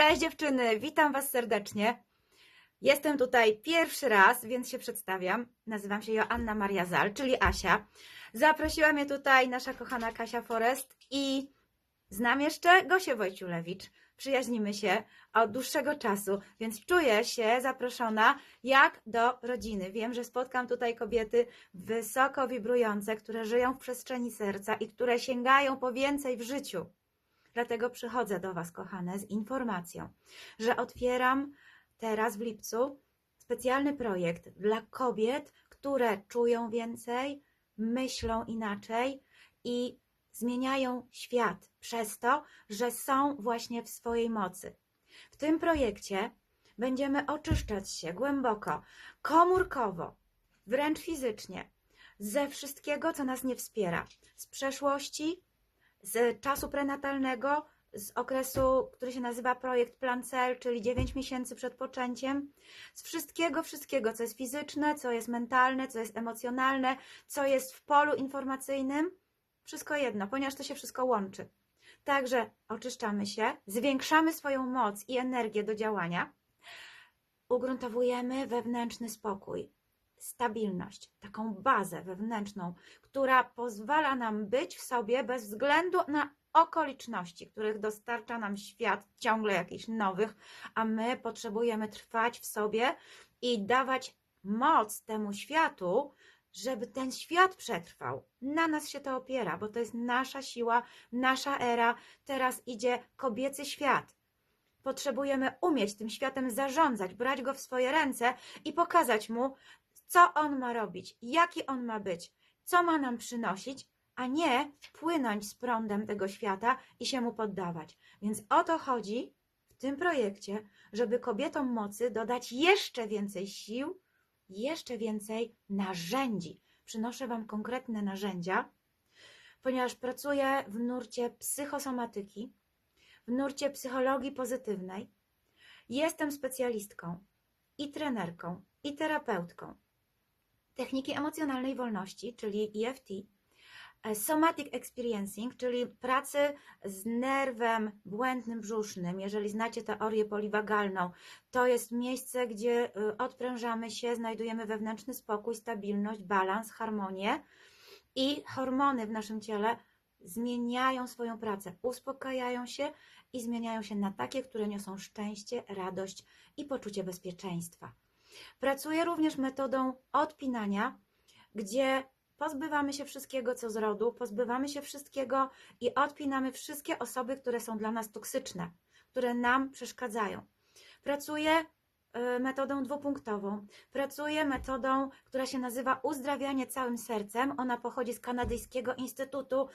Cześć dziewczyny, witam Was serdecznie. Jestem tutaj pierwszy raz, więc się przedstawiam. Nazywam się Joanna Maria Zal, czyli Asia. Zaprosiła mnie tutaj nasza kochana Kasia Forest i znam jeszcze Gosię Wojciulewicz. Przyjaźnimy się od dłuższego czasu, więc czuję się zaproszona jak do rodziny. Wiem, że spotkam tutaj kobiety wysoko wibrujące, które żyją w przestrzeni serca i które sięgają po więcej w życiu. Dlatego przychodzę do Was, kochane, z informacją, że otwieram teraz w lipcu specjalny projekt dla kobiet, które czują więcej, myślą inaczej i zmieniają świat przez to, że są właśnie w swojej mocy. W tym projekcie będziemy oczyszczać się głęboko, komórkowo, wręcz fizycznie, ze wszystkiego, co nas nie wspiera, z przeszłości, z czasu prenatalnego, z okresu, który się nazywa projekt Plancel, czyli 9 miesięcy przed poczęciem, z wszystkiego, wszystkiego, co jest fizyczne, co jest mentalne, co jest emocjonalne, co jest w polu informacyjnym, wszystko jedno, ponieważ to się wszystko łączy. Także oczyszczamy się, zwiększamy swoją moc i energię do działania, ugruntowujemy wewnętrzny spokój, stabilność, taką bazę wewnętrzną, która pozwala nam być w sobie bez względu na okoliczności, których dostarcza nam świat ciągle jakichś nowych, a my potrzebujemy trwać w sobie i dawać moc temu światu, żeby ten świat przetrwał. Na nas się to opiera, bo to jest nasza siła, nasza era. Teraz idzie kobiecy świat. Potrzebujemy umieć tym światem zarządzać, brać go w swoje ręce i pokazać mu, co on ma robić, jaki on ma być, co ma nam przynosić, a nie płynąć z prądem tego świata i się mu poddawać. Więc o to chodzi w tym projekcie, żeby kobietom mocy dodać jeszcze więcej sił, jeszcze więcej narzędzi. Przynoszę Wam konkretne narzędzia, ponieważ pracuję w nurcie psychosomatyki, w nurcie psychologii pozytywnej. Jestem specjalistką i trenerką, i terapeutką techniki emocjonalnej wolności, czyli EFT, e, somatic experiencing, czyli pracy z nerwem błędnym brzusznym. Jeżeli znacie teorię poliwagalną, to jest miejsce, gdzie y, odprężamy się, znajdujemy wewnętrzny spokój, stabilność, balans, harmonię i hormony w naszym ciele zmieniają swoją pracę, uspokajają się i zmieniają się na takie, które niosą szczęście, radość i poczucie bezpieczeństwa. Pracuję również metodą odpinania, gdzie pozbywamy się wszystkiego, co z rodu, pozbywamy się wszystkiego i odpinamy wszystkie osoby, które są dla nas toksyczne, które nam przeszkadzają. Pracuję y, metodą dwupunktową. Pracuję metodą, która się nazywa uzdrawianie całym sercem. Ona pochodzi z kanadyjskiego Instytutu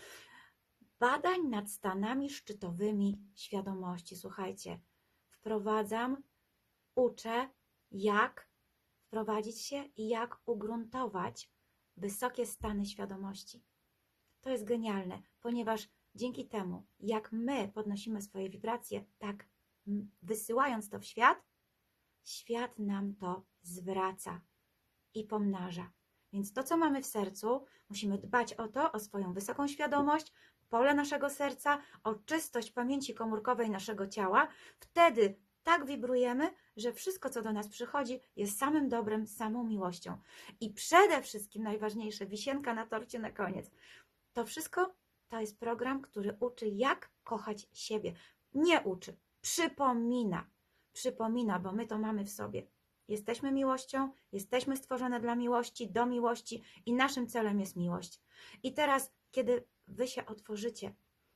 Badań nad Stanami Szczytowymi Świadomości. Słuchajcie, wprowadzam, uczę, jak wprowadzić się i jak ugruntować wysokie stany świadomości. To jest genialne, ponieważ dzięki temu, jak my podnosimy swoje wibracje, tak wysyłając to w świat, świat nam to zwraca i pomnaża. Więc to, co mamy w sercu, musimy dbać o to, o swoją wysoką świadomość, pole naszego serca, o czystość pamięci komórkowej naszego ciała. Wtedy tak wibrujemy, że wszystko, co do nas przychodzi, jest samym dobrem, samą miłością. I przede wszystkim, najważniejsze, wisienka na torcie na koniec. To wszystko to jest program, który uczy, jak kochać siebie. Nie uczy, przypomina. Przypomina, bo my to mamy w sobie. Jesteśmy miłością, jesteśmy stworzone dla miłości, do miłości i naszym celem jest miłość. I teraz, kiedy wy się otworzycie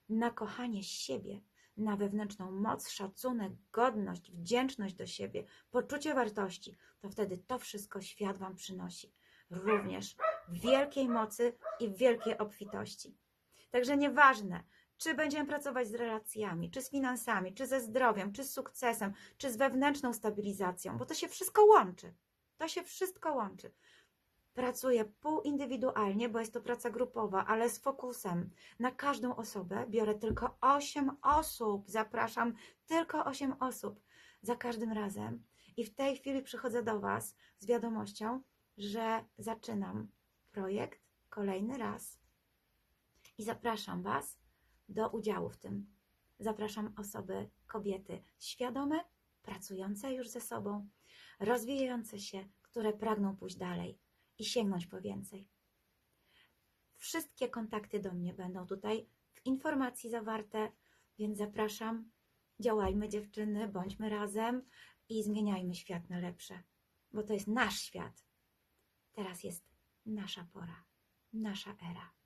na kochanie siebie, na wewnętrzną moc, szacunek, godność, wdzięczność do siebie, poczucie wartości, to wtedy to wszystko świat Wam przynosi. Również wielkiej mocy i wielkiej obfitości. Także nieważne, czy będziemy pracować z relacjami, czy z finansami, czy ze zdrowiem, czy z sukcesem, czy z wewnętrzną stabilizacją, bo to się wszystko łączy. To się wszystko łączy. Pracuję półindywidualnie, bo jest to praca grupowa, ale z fokusem na każdą osobę. Biorę tylko 8 osób, zapraszam tylko 8 osób za każdym razem. I w tej chwili przychodzę do Was z wiadomością, że zaczynam projekt kolejny raz i zapraszam Was do udziału w tym. Zapraszam osoby, kobiety świadome, pracujące już ze sobą, rozwijające się, które pragną pójść dalej i sięgnąć po więcej. Wszystkie kontakty do mnie będą tutaj w informacji zawarte, więc zapraszam. Działajmy, dziewczyny, bądźmy razem i zmieniajmy świat na lepsze, bo to jest nasz świat. Teraz jest nasza pora, nasza era.